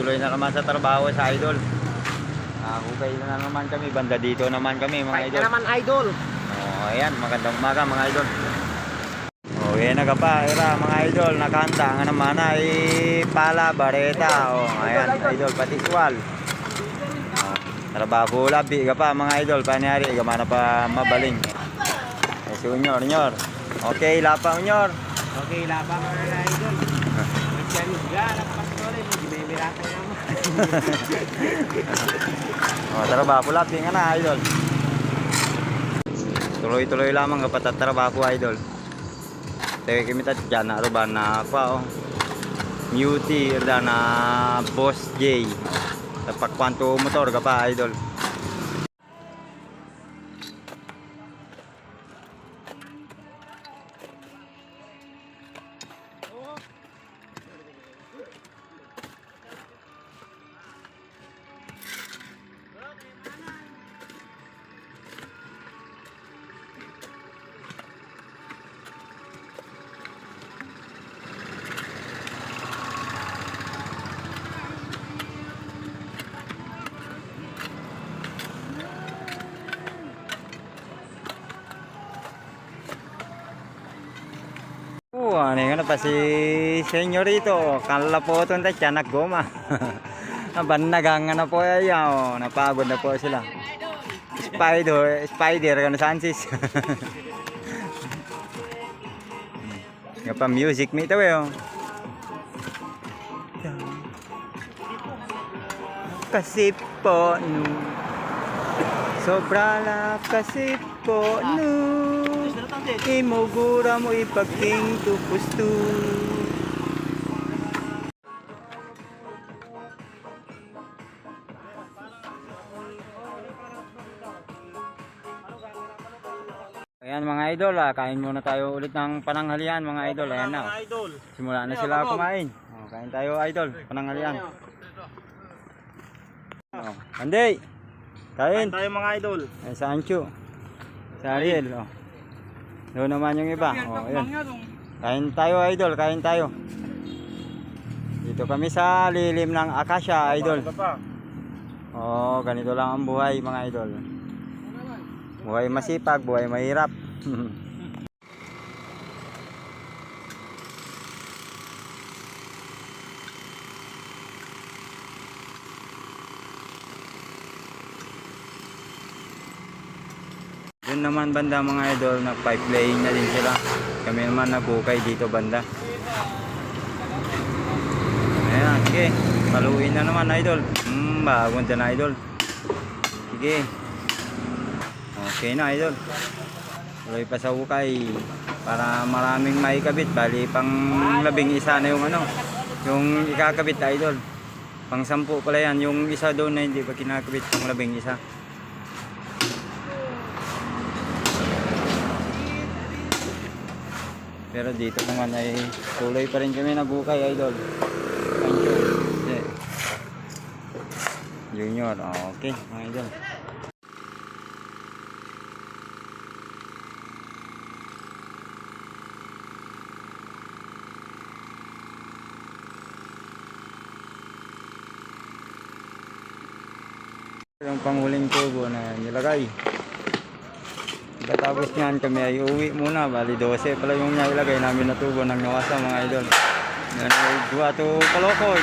tuloy-tuloy na naman sa trabaho sa idol. Nakahukay na naman kami. Banda dito naman kami mga Fight idol. na naman idol. Oh, ayan, magandang umaga mga idol. Oh, yan na mga idol, nakahanda nga naman ay pala, bareta, oh, ayan, idol, pati swal. Oh, trabaho labi ka pa mga idol, panyari, gamana pa mabaling. Eh, si Unyor, Unyor. Okay, lapa Unyor. Okay, laba mga idol. Diyan ga, napakasole mo. May mirata naman. Oh, trabaho labi nga na, idol. Tuloy-tuloy lamang kapag trabaho, idol. Tayo kami tat dyan na aruban na pa oh. Muti na Boss J. Tapak kwanto motor ka pa, idol. Ano pa si senyorito. Kala po ito na siya naggoma. Bannagang na po yan. Oh. Napagod na po sila. Spider, spider kan Sansis. Nga pa music me ito eh. Oh. Kasi po no. Sobra na kasi po no. Imugura mo ipagking tupusto. Ayan mga idol, ah, kain muna tayo ulit ng pananghalian mga idol. Ayan na. oh. Simula na sila kumain. Oh, kain tayo idol, pananghalian. Oh, Anday! Kain! tayo mga idol. Ay, sa Ancho. Sa Ariel. Oh. Doon naman yung iba. Oh, ayun. Kain tayo idol, kain tayo. Dito kami sa lilim ng Akasha idol. Oh, ganito lang ang buhay mga idol. Buhay masipag, buhay mahirap. Doon naman banda mga idol, nag-pipelaying na din sila. Kami naman nabukay dito banda. Ayan, sige. Paluin na naman idol. Hmm, bagong na idol. Sige. Okay na idol. Tuloy pa sa hukay. Para maraming maikabit. Bali, pang labing isa na yung ano. Yung ikakabit idol. Pang sampu pala yan. Yung isa doon na hindi pa kinakabit. Pang labing isa. Pero dito naman ay tuloy pa rin kami nabukay idol. Pancho. Hindi. Junior. Oh, Okay, mga idol. Yung panghuling tubo na nilagay. Pagkatapos niyan kami ay uwi muna. Bali 12 pala yung nailagay namin na tubo ng nawasa mga idol. Yan ay to Kalokoy.